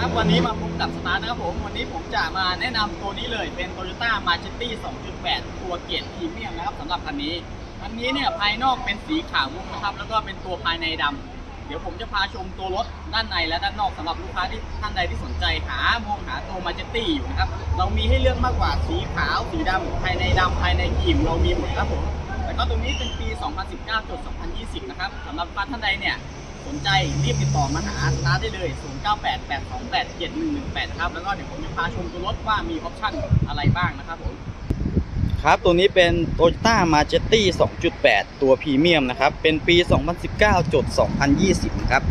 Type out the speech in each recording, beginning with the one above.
ครับวันนี้มาพบกับสตาร์ทนะครับผมวันนี้ผมจะมาแนะนำตัวนี้เลยเป็น Toyota m a j e t i 2.8 ตัวเกียร์พรีเมียมนะครับสำหรับคันนี้คันนี้เนี่ยภายนอกเป็นสีขาวมุกนะครับแล้วก็เป็นตัวภายในดำเดี๋ยวผมจะพาชมตัวรถด้านในและด้านนอกสำหรับลูกค้าที่ท่านใดที่สนใจหามองหาตัว m a j e t i อยู่นะครับเรามีให้เลือกมากกว่าสีขาว สีดำภายในดำภายในครีมเรามีหมดครับผมแต่ก็ตัวนี้เป็นปี 2019จด2020 นะครับสำหรับท่านใดเนี่ย สนใจรีบติดต่อมาหาสตาร์ได้เลย 0988287118 ครับ แล้วก็เดี๋ยวผมจะพาชมตัวรถว่ามีออปชั่นอะไรบ้างนะครับผม ครับ ตัวนี้เป็น Toyota m a j e t i 2.8 ตัวพรีเมียมนะครับ เป็นปี 2019จด2020 นะครับ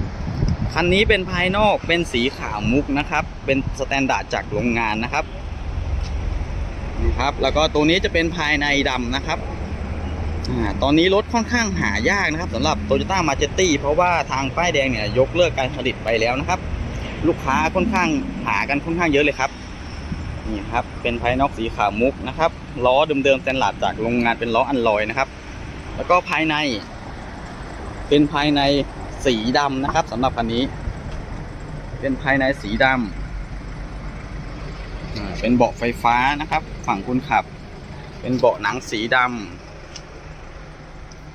คันนี้เป็นภายนอกเป็นสีขาวมุกนะครับ เป็นสแตนดาร์ดจากโรงงานนะครับนี่ครับ แล้วก็ตัวนี้จะเป็นภายในดำนะครับ ตอนนี้รถค่อนข้างหายากนะครับสำหรับ Toyota m a j e t i เพราะว่าทางป้ายแดงเนี่ยยกเลิกการผลิตไปแล้วนะครับ ลูกค้าค่อนข้างหากันค่อนข้างเยอะเลยครับนี่ครับเป็นภายนอกสีขาวมุกนะครับล้อเดิมๆแตนดาดจากโรงงานเป็นล้ออันลอยนะครับ แล้วก็ภายใน เป็นภายในสีดำนะครับสำหรับคันนี้ เป็นภายในสีดำอ่าเป็นเบาะไฟฟ้านะครับ ฝั่งคนขับ เป็นเบาะหนังสีดำ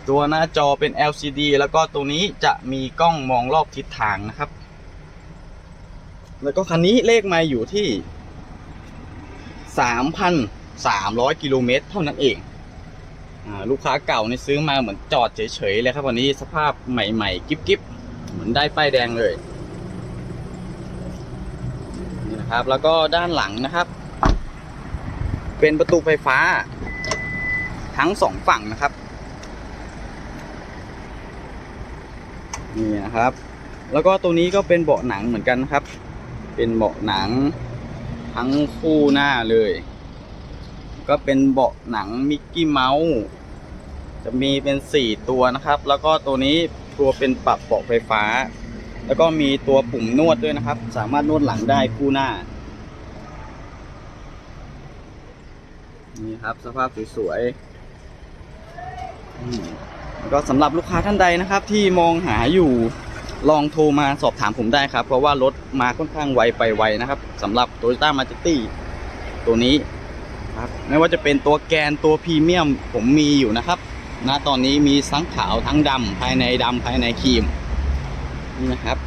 ตัวหน้าจอเป็น LCD แล้วก็ตัวนี้จะมีกล้องมองรอบทิศทางนะครับ แล้วก็คันนี้เลขมาอยู่ที่ 3,300 กิโลเมตรเท่านั้นเองอลูกค้าเก่านี่ซื้อมาเหมือนจอดเฉยๆเลยครับวันนี้สภาพใหม่ๆ กิ๊บๆ เหมือนได้ป้ายแดงเลยนี่นะครับ แล้วก็ด้านหลังนะครับ เป็นประตูไฟฟ้า ทั้งสองฝั่งนะครับ นี่นะครับ แล้วก็ตัวนี้ก็เป็นเบาะหนังเหมือนกันครับ เป็นเบาะหนังทั้งคู่หน้าเลย ก็เป็นเบาะหนังมิกกี้เมาส์จะมีเป็นสี่ตัวนะครับ แล้วก็ตัวนี้ตัวเป็นปรับเบาะไฟฟ้า แล้วก็มีตัวปุ่มนวดด้วยนะครับ สามารถนวดหลังได้คู่หน้านี่ครับสภาพสวยๆ ก็สำหรับลูกค้าท่านใดนะครับ ที่มองหาอยู่ลองโทรมาสอบถามผมได้ครับ เพราะว่ารถมาค่อนข้างไวไปไวนะครับสำหรับ Toyota m a j e t i ตัวนี้ครับไม่ว่าจะเป็นตัวแกนตัวพรีเมียมผมมีอยู่นะครับณตอนนี้มีทั้งขาวทั้งดำภายในดำภายในครีมนี่นะครับ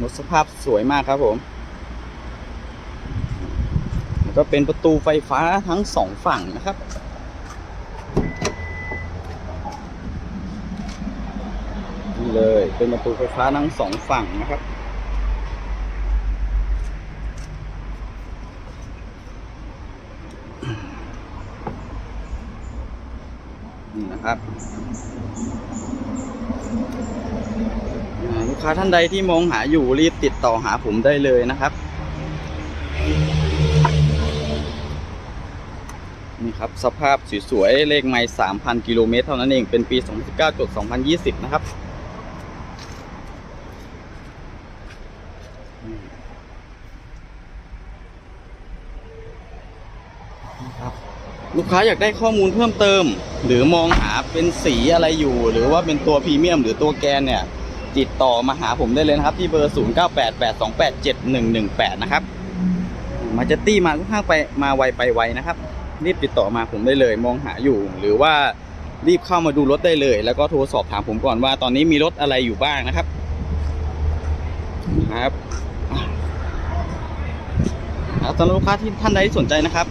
รถสภาพสวยมากครับผมก็เป็นประตูไฟฟ้าทั้งสองฝั่งนะครับ เลย เป็นประตูไฟฟ้าทั้งสองฝั่งนะครับ นี่นะครับลูกค้าท่านใดที่มองหาอยู่รีบติดต่อหาผมได้เลยนะครับ นี่ครับ สภาพสวยๆเลขไม่3,000 กิโลเมตรเท่านั้นเอง เป็นปี 2019จด2020 นะครับ ครับลูกค้าอยากได้ข้อมูลเพิ่มเติม หรือมองหาเป็นสีอะไรอยู่ หรือว่าเป็นตัวพรีเมียม หรือตัวแกนเนี่ย ติดต่อมาหาผมได้เลยนะครับ ที่เบอร์ 0988287118 นะครับ มาจตตี้มาค่อนข้างไปมาไวไปไวนะครับ รีบติดต่อมาผมได้เลย มองหาอยู่ หรือว่ารีบเข้ามาดูรถได้เลย แล้วก็โทรสอบถามผมก่อนว่าตอนนี้มีรถอะไรอยู่บ้างนะครับ ครับครับ สำหรับลูกค้าที่ท่านใดที่สนใจนะครับ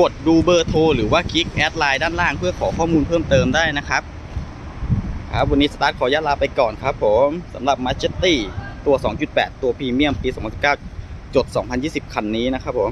กดดูเบอร์โทรหรือว่าคลิกแอดไลน์ด้านล่างเพื่อขอข้อมูลเพิ่มเติมได้นะครับครับวันนี้สตาร์ทขออนุญาตลาไปก่อนครับผมสำหรับมาเชตตี้ตัว 2.8 ตัวพรีเมียมปี 2019 จด 2020 คันนี้นะครับผม